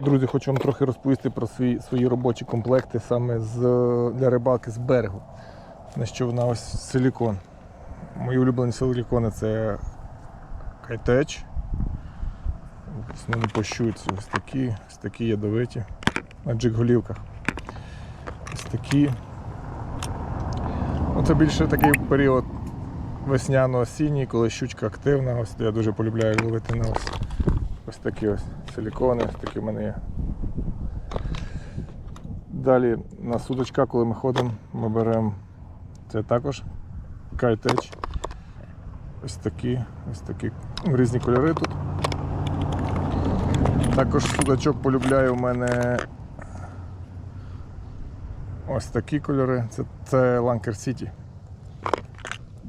Друзі, хочу вам трохи розповісти про свої, свої робочі комплекти саме з, для рибалки з берегу. На що вона ось силікон. Мої улюблені силікони це кайтеч. Ось Вони пощуються ось такі, ось такі ядовиті на джиг-голівках. Ось такі. Ну, це більше такий період весняно-осінній, коли щучка активна. Ось я дуже полюбляю ловити на ось, ось такі ось силікони, ось такі в мене є. Далі на судочка, коли ми ходимо, ми беремо це також кайтеч. Ось такі, ось такі ну, різні кольори тут. Також судачок полюбляю у мене ось такі кольори. Це, це Ланкер Сіті.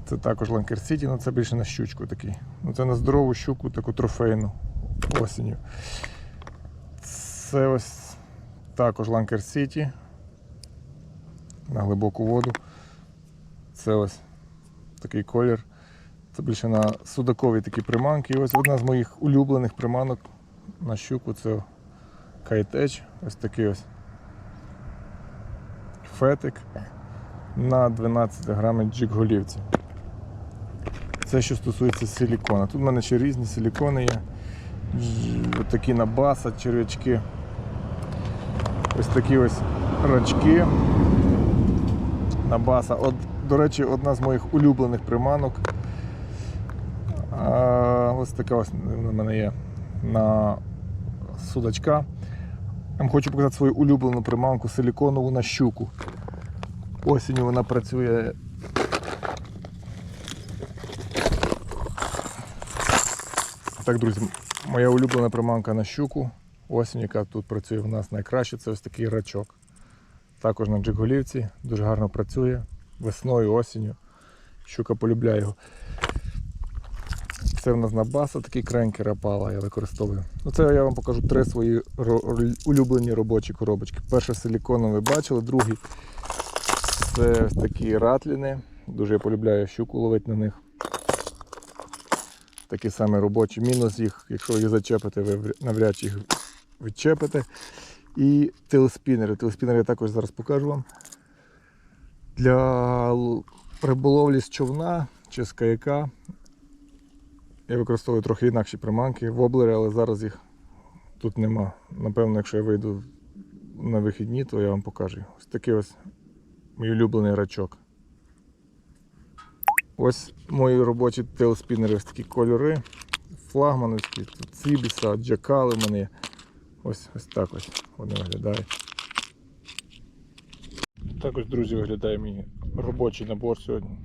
Це також Ланкер Сіті, але це більше на щучку такий. Ну, це на здорову щуку, таку трофейну осінню. Це ось також Ланкер Сіті. На глибоку воду. Це ось такий колір. Це більше на судакові такі приманки. І ось одна з моїх улюблених приманок на щуку це кайтеч. Ось такий ось фетик на 12 грамів джиг-голівці. Це що стосується силікона. Тут в мене ще різні силікони є. Такі на баса, черв'ячки. Ось такі ось рачки на баса. От, до речі, одна з моїх улюблених приманок. Ось така ось в мене є на судачка. Я хочу показати свою улюблену приманку силіконову на щуку. Осінню вона працює. Так, друзі, моя улюблена приманка на щуку. Осінь, яка тут працює в нас найкраще, це ось такий рачок. Також на джиголівці, дуже гарно працює весною, осінню. Щука полюбляє його. Це в нас на баса такі кренки рапала, я використовую. Ну, це я вам покажу три свої улюблені робочі коробочки. Перше силіконове бачили, другий це такі ратліни. Дуже я полюбляю щуку ловити на них. Такі самі робочі. Мінус їх, якщо їх зачепите, ви навряд чи їх відчепите. І телеспінери. Телеспінери я також зараз покажу вам. Для риболовлі з човна чи з каяка я використовую трохи інакші приманки, воблери, але зараз їх тут нема. Напевно, якщо я вийду на вихідні, то я вам покажу. Ось такий ось мій улюблений рачок. Ось мої робочі телспінери такі кольори. Флагмановські, тут Цібіса, джакали в мене. Ось, ось так ось вони виглядають. Також, друзі, виглядає мій робочий набор сьогодні.